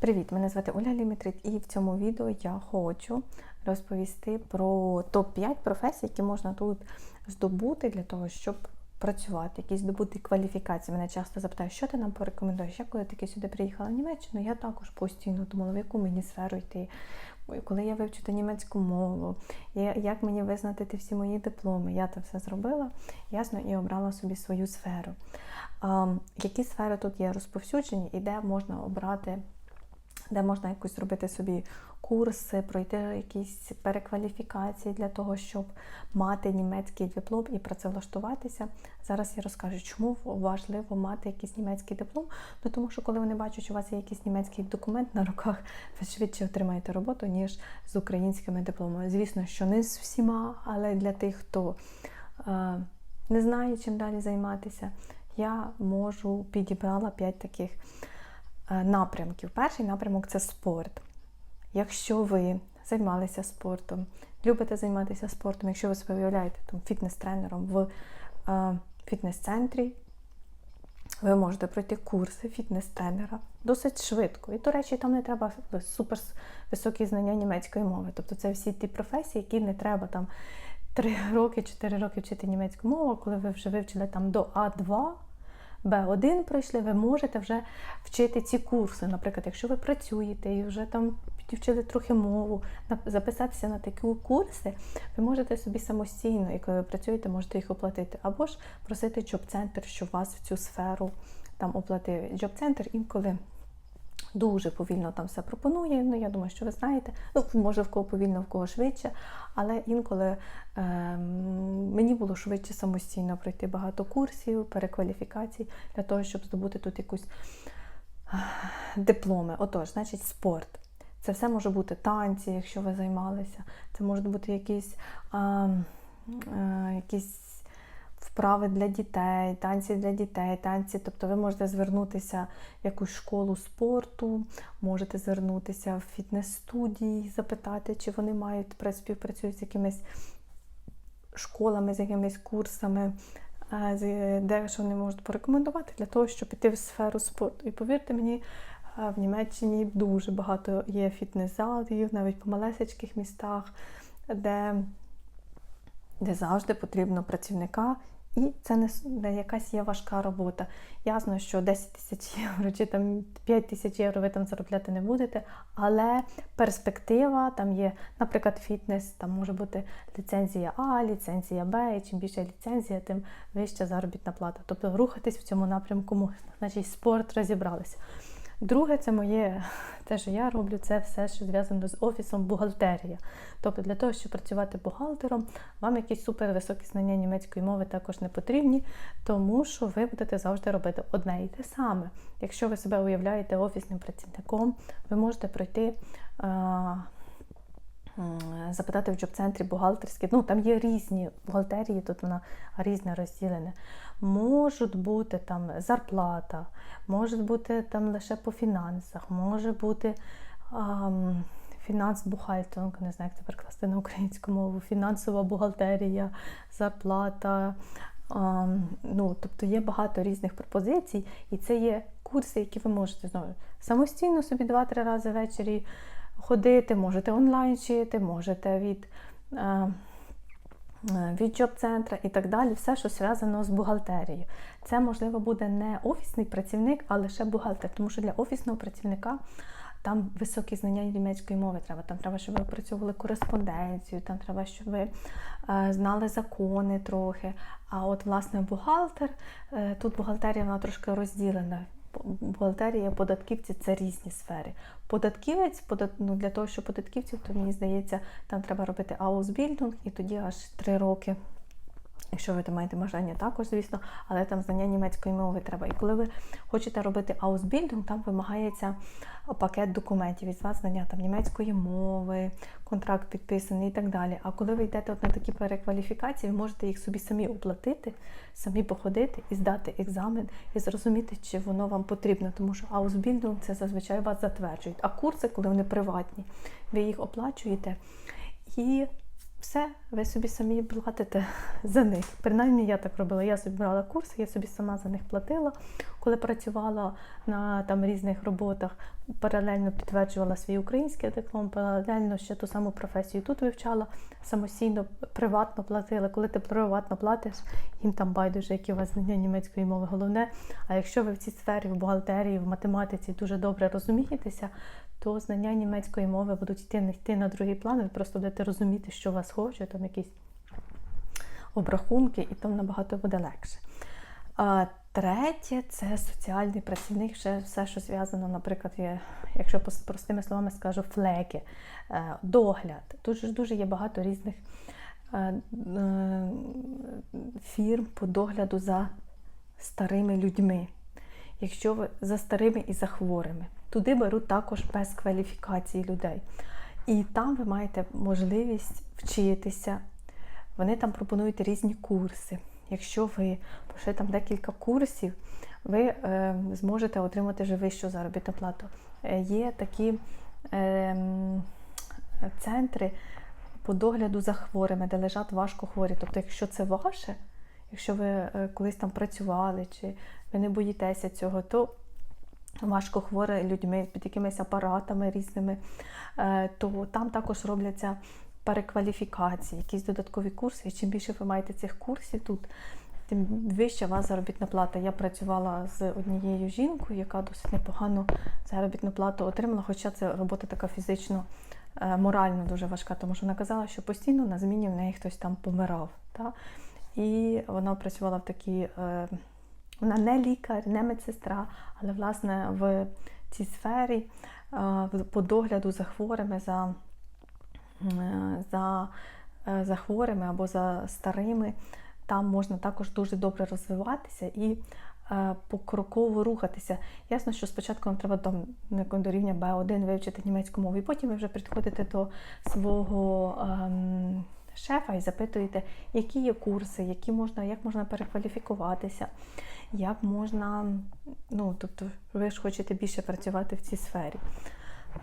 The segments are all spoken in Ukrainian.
Привіт, мене звати Оля Лімітрит, і в цьому відео я хочу розповісти про топ-5 професій, які можна тут здобути для того, щоб працювати, якісь здобути кваліфікації. Мене часто запитають, що ти нам порекомендуєш? Я коли таки сюди приїхала в Німеччину, я також постійно думала, в яку мені сферу йти. Коли я вивчу німецьку мову, як мені визнати ті всі мої дипломи, я це все зробила, ясно, і обрала собі свою сферу. Які сфери тут є розповсюджені і де можна обрати де можна якось зробити собі курси, пройти якісь перекваліфікації для того, щоб мати німецький диплом і працевлаштуватися. Зараз я розкажу, чому важливо мати якийсь німецький диплом. Ну тому що коли вони бачать, що у вас є якийсь німецький документ на руках, ви швидше отримаєте роботу, ніж з українськими дипломами. Звісно, що не з всіма, але для тих, хто е, не знає, чим далі займатися, я можу підібрала 5 таких напрямків. Перший напрямок це спорт. Якщо ви займалися спортом, любите займатися спортом, якщо ви себе уявляєте фітнес-тренером в е, фітнес-центрі, ви можете пройти курси фітнес-тренера досить швидко. І, до речі, там не треба супер високі знання німецької мови. Тобто це всі ті професії, які не треба там 3 роки, 4 роки вчити німецьку мову, коли ви вже вивчили там до А2. Б1 пройшли, ви можете вже вчити ці курси. Наприклад, якщо ви працюєте і вже там підвчили трохи мову, записатися на такі курси, ви можете собі самостійно, і коли ви працюєте, можете їх оплатити. Або ж просити джоб-центр, щоб вас в цю сферу там оплатив. Джоб-центр інколи дуже повільно там все пропонує. Ну, я думаю, що ви знаєте. Ну, може, в кого повільно, в кого швидше. Але інколи ем, мені було швидше самостійно пройти багато курсів, перекваліфікацій для того, щоб здобути тут якусь дипломи. Отож, значить, спорт. Це все може бути танці, якщо ви займалися. Це можуть бути якісь, а, е, якісь вправи для дітей, танці для дітей, танці. Тобто ви можете звернутися в якусь школу спорту, можете звернутися в фітнес-студії, запитати, чи вони мають пра- співпрацюють з якимись школами, з якимись курсами, е, де що вони можуть порекомендувати для того, щоб піти в сферу спорту. І повірте мені, е, в Німеччині дуже багато є фітнес-залів, навіть по малесечких містах, де, де завжди потрібно працівника. І це не, якась є важка робота. Ясно, що 10 тисяч євро чи там 5 тисяч євро ви там заробляти не будете, але перспектива там є, наприклад, фітнес, там може бути ліцензія А, ліцензія Б, і чим більше ліцензія, тим вища заробітна плата. Тобто рухатись в цьому напрямку можна. Значить, спорт розібралися. Друге, це моє, те, що я роблю, це все, що зв'язано з офісом бухгалтерія. Тобто для того, щоб працювати бухгалтером, вам якісь супервисокі знання німецької мови також не потрібні, тому що ви будете завжди робити одне і те саме. Якщо ви себе уявляєте офісним працівником, ви можете пройти. Запитати в джоб-центрі бухгалтерські, ну там є різні бухгалтерії, тут вона різне розділена. Можуть бути там зарплата, може бути там лише по фінансах, може бути ам, фінанс-бухгалтеринг, не знаю, як це перекласти на українську мову, фінансова бухгалтерія, зарплата. ам, ну, тобто є багато різних пропозицій, і це є курси, які ви можете знову самостійно собі два-три рази ввечері ходити, можете онлайн вчити, можете від. е, е, від джоб-центра і так далі, все, що зв'язано з бухгалтерією. Це, можливо, буде не офісний працівник, а лише бухгалтер, тому що для офісного працівника там високі знання німецької мови треба. Там треба, щоб ви опрацьовували кореспонденцію, там треба, щоб ви е, знали закони трохи. А от, власне, бухгалтер, тут бухгалтерія вона трошки розділена. Бухгалтерія, податківці це різні сфери. Податківець, подат... ну, для того, щоб податківців, то мені здається, там треба робити аусбільдинг, і тоді аж три роки. Якщо ви там маєте бажання, також, звісно, але там знання німецької мови треба. І коли ви хочете робити аусбільдинг, там вимагається пакет документів від вас, знання там німецької мови, контракт підписаний і так далі. А коли ви йдете от на такі перекваліфікації, ви можете їх собі самі оплатити, самі походити і здати екзамен, і зрозуміти, чи воно вам потрібно. Тому що аусбільдинг це зазвичай вас затверджують. А курси, коли вони приватні, ви їх оплачуєте. І все, ви собі самі платите за них. Принаймні я так робила. Я собі брала курси, я собі сама за них платила. коли працювала на там різних роботах, паралельно підтверджувала свій український диплом, паралельно ще ту саму професію тут вивчала, самостійно приватно платила. Коли ти приватно платиш, їм там байдуже, які у вас знання німецької мови головне. А якщо ви в цій сфері, в бухгалтерії, в математиці дуже добре розумієтеся, то знання німецької мови будуть йти не йти на другий план, ви просто будете розуміти, що вас хоче, там якісь обрахунки, і там набагато буде легше. А третє це соціальний працівник, ще все, що зв'язано, наприклад, є, якщо простими словами скажу, флеки, е, догляд. Тут ж дуже є багато різних е, е, фірм по догляду за старими людьми. Якщо ви за старими і за хворими, туди беруть також без кваліфікації людей. І там ви маєте можливість вчитися. Вони там пропонують різні курси. Якщо ви пройшли там декілька курсів, ви е, зможете отримати вже вищу заробітну плату. Е, є такі е, центри по догляду за хворими, де лежать важко хворі. Тобто, якщо це ваше, якщо ви е, колись там працювали, чи ви не боїтеся цього, то важко хворі людьми під якимись апаратами різними, е, то там також робляться перекваліфікації, якісь додаткові курси. І чим більше ви маєте цих курсів тут, тим вища у вас заробітна плата. Я працювала з однією жінкою, яка досить непогану заробітну плату отримала, хоча це робота така фізично, е, морально дуже важка, тому що вона казала, що постійно на зміні в неї хтось там помирав. Та? І вона працювала в такій. е, Вона не лікар, не медсестра, але власне в цій сфері е, по догляду за хворими, за, е, за, е, за хворими або за старими, там можна також дуже добре розвиватися і е, покроково рухатися. Ясно, що спочатку вам треба там до рівня B1 вивчити німецьку мову, і потім ви вже підходите до свого ем, шефа і запитуєте, які є курси, які можна, як можна перекваліфікуватися, як можна, ну тобто ви ж хочете більше працювати в цій сфері.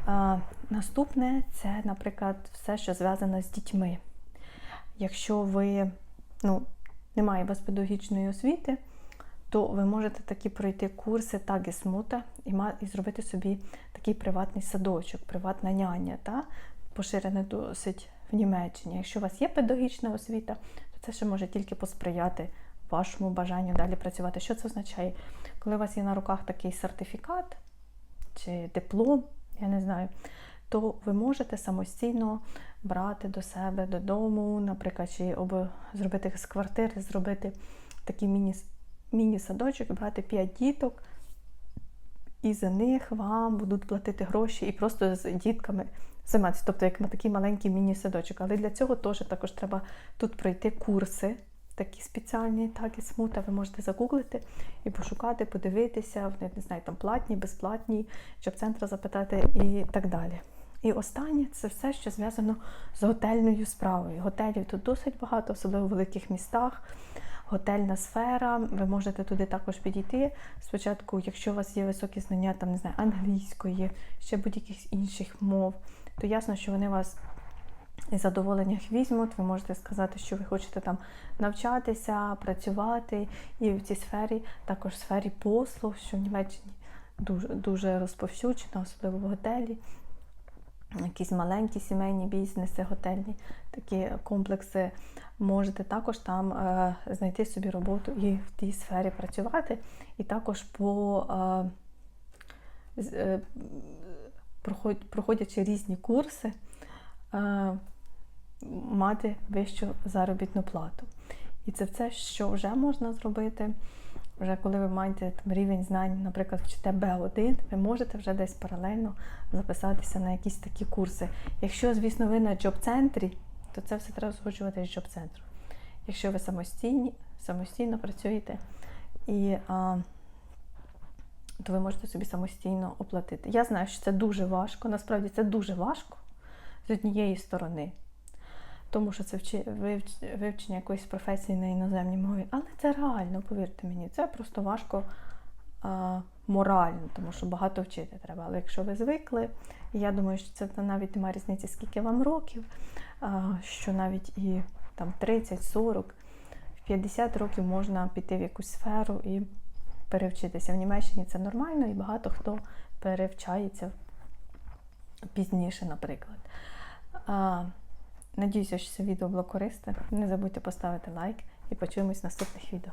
А, наступне це, наприклад, все, що зв'язано з дітьми. Якщо ви ну, немає у вас педагогічної освіти, то ви можете такі пройти курси Тагісмута і, і зробити собі такий приватний садочок, приватна няня, та? поширене досить в Німеччині. Якщо у вас є педагогічна освіта, то це ще може тільки посприяти вашому бажанню далі працювати. Що це означає? Коли у вас є на руках такий сертифікат чи диплом, я не знаю, то ви можете самостійно брати до себе додому, наприклад, чи або зробити з квартири, зробити такий міні, міні-садочок, брати 5 діток, і за них вам будуть платити гроші і просто з дітками займатися. Тобто, як на такий маленький міні-садочок. Але для цього теж також треба тут пройти курси. Такі спеціальні, так і смута, ви можете загуглити і пошукати, подивитися, вони не знаю, там платні, безплатні, щоб центра запитати і так далі. І останнє це все, що зв'язано з готельною справою. Готелів тут досить багато, особливо в великих містах. Готельна сфера, ви можете туди також підійти. Спочатку, якщо у вас є високі знання там, не знаю, англійської, ще будь-яких інших мов, то ясно, що вони вас із задоволеннях візьмуть. Ви можете сказати, що ви хочете там навчатися, працювати, і в цій сфері, також в сфері послуг, що в Німеччині дуже, дуже розповсюджено, особливо в готелі. Якісь маленькі сімейні бізнеси, готельні такі комплекси. Можете також там е, знайти собі роботу і в тій сфері працювати, і також по е, е, проходячи різні курси, е, мати вищу заробітну плату. І це все, що вже можна зробити. Вже коли ви маєте там, рівень знань, наприклад, вчите Б1, ви можете вже десь паралельно записатися на якісь такі курси. Якщо, звісно, ви на джоб-центрі, то це все треба згоджувати з джоб-центром. Якщо ви самостійні, самостійно працюєте, і, а, то ви можете собі самостійно оплатити. Я знаю, що це дуже важко, насправді це дуже важко з однієї сторони тому що це вивчення якоїсь професії на іноземній мові. Але це реально, повірте мені, це просто важко а, морально, тому що багато вчити треба. Але якщо ви звикли, я думаю, що це навіть немає різниці, скільки вам років, а, що навіть і там 30, 40, в 50 років можна піти в якусь сферу і перевчитися. В Німеччині це нормально і багато хто перевчається пізніше, наприклад. Надіюся, що це відео було корисне. Не забудьте поставити лайк і почуємось в наступних відео.